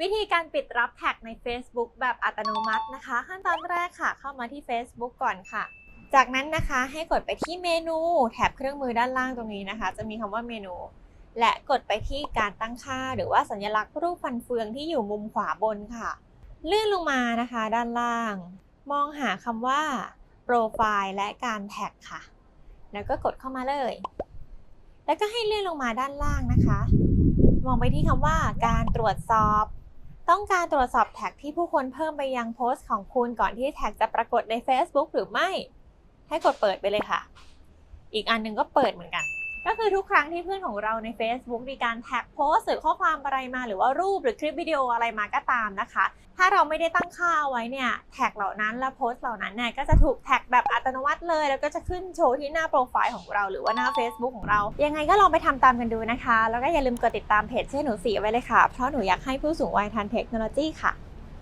วิธีการปิดรับแท็กใน Facebook แบบอัตโนมัตินะคะ ขั้นตอนแรกค่ะ เข้ามาที่ Facebook ก่อนค่ะ จากนั้นนะคะให้กดไปที่เมนู แถบเครื่องมือด้านล่างตรงนี้นะคะ จะมีคำว่าเมนู และกดไปที่การตั้งค่า หรือว่าสัญลักษณ์รูปฟันเฟืองที่อยู่มุมขวาบนค่ะ เลื่อนลงมานะคะ ด้านล่าง มองหาคำว่าโปรไฟล์และการแท็กค่ะ แล้วก็กดเข้ามาเลย แล้วก็ให้เลื่อนลงมาด้านล่างนะคะ มองไปที่คำว่าการตรวจสอบ ต้องการตรวจสอบแท็กที่ผู้คนเพิ่มไปยังโพสต์ของคุณก่อนที่แท็กจะปรากฏใน Facebook หรือไม่ ให้กดเปิดไปเลยค่ะ อีกอันหนึงก็เปิดเหมือนกัน ก็คือทุกครั้งที่เพื่อนของเราใน Facebook มีการแท็กโพสต์หรือข้อความอะไรมาหรือว่ารูปหรือคลิปวิดีโออะไรมาก็ตามนะคะ ถ้าเราไม่ได้ตั้งค่าเอาไว้เนี่ยแท็กเหล่านั้นและโพสต์เหล่านั้นเนี่ยก็จะถูกแท็กแบบอัตโนมัติเลย แล้วก็จะขึ้นโชว์ที่หน้าโปรไฟล์ของเราหรือว่าหน้า Facebook ของเรา ยังไงก็ลองไปทำตามกันดูนะคะ แล้วก็อย่าลืมกดติดตามเพจเช่หนูสีไว้เลยค่ะ เพราะหนูอยากให้ผู้สูงวัยทันเทคโนโลยีค่ะ